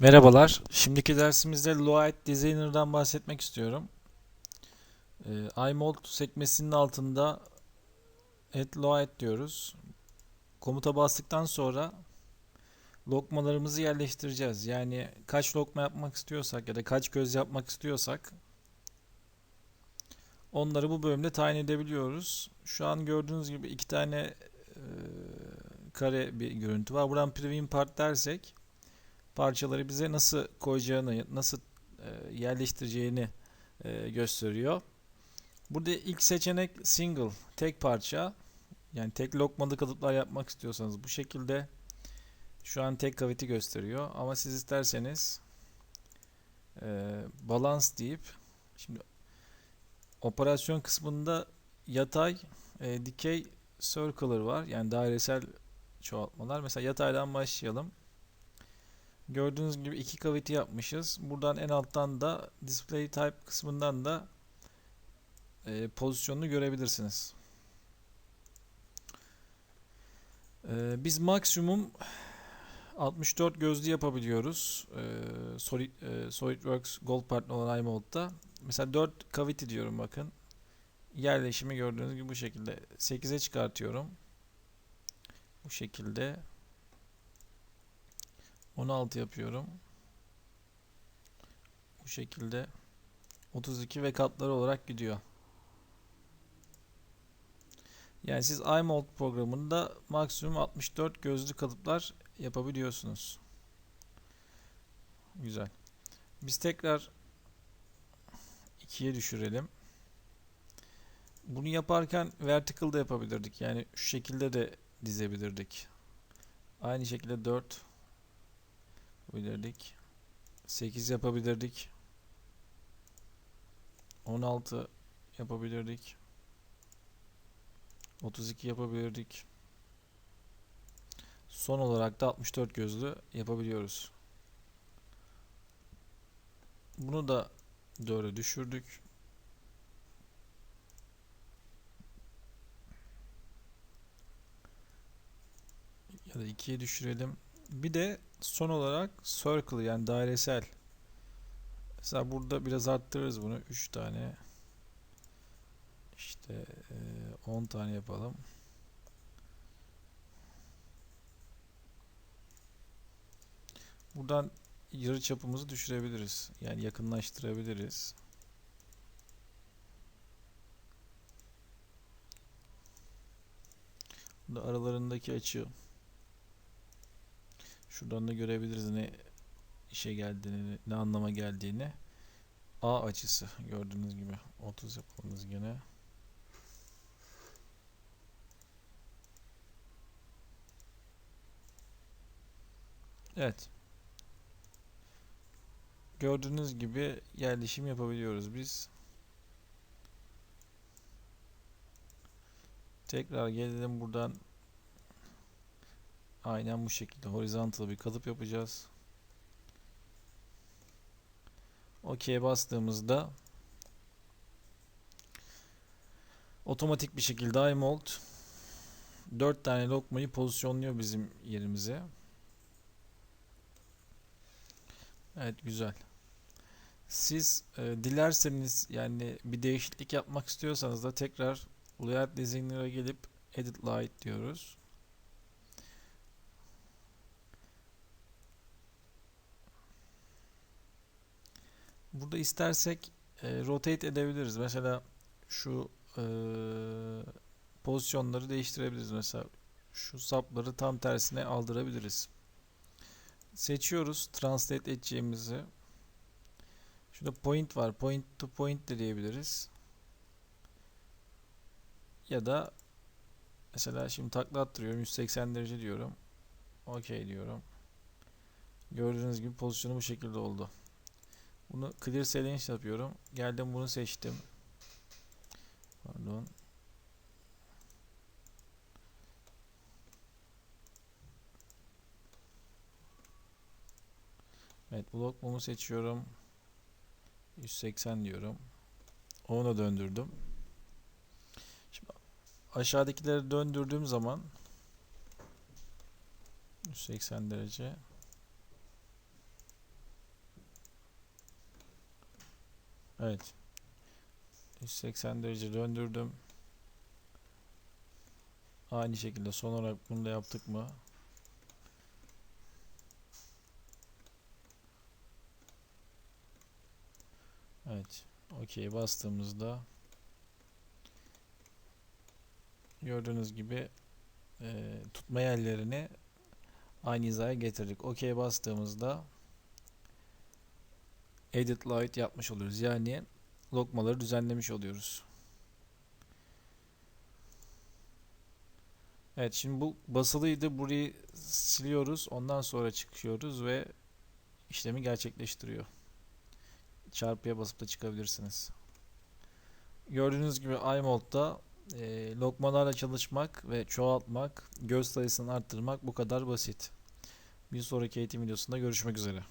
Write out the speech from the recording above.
Merhabalar. Şimdiki dersimizde Load Designer'dan bahsetmek istiyorum. Ee, iMold sekmesinin altında add load diyoruz. Komuta bastıktan sonra lokmalarımızı yerleştireceğiz. Yani kaç lokma yapmak istiyorsak ya da kaç göz yapmak istiyorsak onları bu bölümde tayin edebiliyoruz. Şu an gördüğünüz gibi iki tane e, kare bir görüntü var. Buradan preview part dersek parçaları bize nasıl koyacağını, nasıl e, yerleştireceğini e, gösteriyor. Burada ilk seçenek single, tek parça. Yani tek lokmalı kalıplar yapmak istiyorsanız bu şekilde şu an tek kaviti gösteriyor. Ama siz isterseniz e, balance deyip şimdi operasyon kısmında yatay, e, dikey circular var. Yani dairesel çoğaltmalar. Mesela yataydan başlayalım. Gördüğünüz gibi iki kaviti yapmışız. Buradan en alttan da display type kısmından da e, pozisyonunu görebilirsiniz. E, biz maksimum 64 gözlü yapabiliyoruz. E, Solid, e, SolidWorks Gold Partner olan iMold'da. Mesela 4 kaviti diyorum bakın. Yerleşimi gördüğünüz gibi bu şekilde. 8'e çıkartıyorum. Bu şekilde. 16 yapıyorum. Bu şekilde 32 ve katları olarak gidiyor. Yani siz iMold programında maksimum 64 gözlü kalıplar yapabiliyorsunuz. Güzel. Biz tekrar 2'ye düşürelim. Bunu yaparken vertical da yapabilirdik. Yani şu şekilde de dizebilirdik. Aynı şekilde 4 yapabilirdik. 8 yapabilirdik. 16 yapabilirdik. 32 yapabilirdik. Son olarak da 64 gözlü yapabiliyoruz. Bunu da 4'e düşürdük. Ya da 2'ye düşürelim. Bir de son olarak circle yani dairesel. Mesela burada biraz arttırırız bunu. 3 tane işte 10 tane yapalım. Buradan yarı çapımızı düşürebiliriz. Yani yakınlaştırabiliriz. Burada aralarındaki açı Şuradan da görebiliriz ne işe geldiğini, ne anlama geldiğini. A açısı gördüğünüz gibi 30 yapalımız gene. Evet. Gördüğünüz gibi yerleşim yapabiliyoruz biz. Tekrar gelelim buradan Aynen bu şekilde horizontal bir kalıp yapacağız. OK'ye bastığımızda otomatik bir şekilde iMold 4 tane lokmayı pozisyonluyor bizim yerimize. Evet güzel. Siz e, dilerseniz yani bir değişiklik yapmak istiyorsanız da tekrar Layout Designer'a gelip Edit Light diyoruz. Burada istersek e, rotate edebiliriz. Mesela şu e, pozisyonları değiştirebiliriz. Mesela şu sapları tam tersine aldırabiliriz. Seçiyoruz translate edeceğimizi. Şurada point var. Point to point de diyebiliriz. Ya da mesela şimdi takla attırıyorum. 180 derece diyorum. OK diyorum. Gördüğünüz gibi pozisyonu bu şekilde oldu. Bunu clear selection yapıyorum. Geldim bunu seçtim. Pardon. Evet blok mumu seçiyorum. 180 diyorum. Onu döndürdüm. Şimdi aşağıdakileri döndürdüğüm zaman 180 derece Evet. 180 derece döndürdüm. Aynı şekilde son olarak bunu da yaptık mı? Evet. Okey bastığımızda gördüğünüz gibi e, tutma yerlerini aynı hizaya getirdik. Okey bastığımızda edit light yapmış oluyoruz. Yani lokmaları düzenlemiş oluyoruz. Evet şimdi bu basılıydı. Burayı siliyoruz. Ondan sonra çıkıyoruz ve işlemi gerçekleştiriyor. Çarpıya basıp da çıkabilirsiniz. Gördüğünüz gibi iMold'da e, lokmalarla çalışmak ve çoğaltmak, göz sayısını arttırmak bu kadar basit. Bir sonraki eğitim videosunda görüşmek üzere.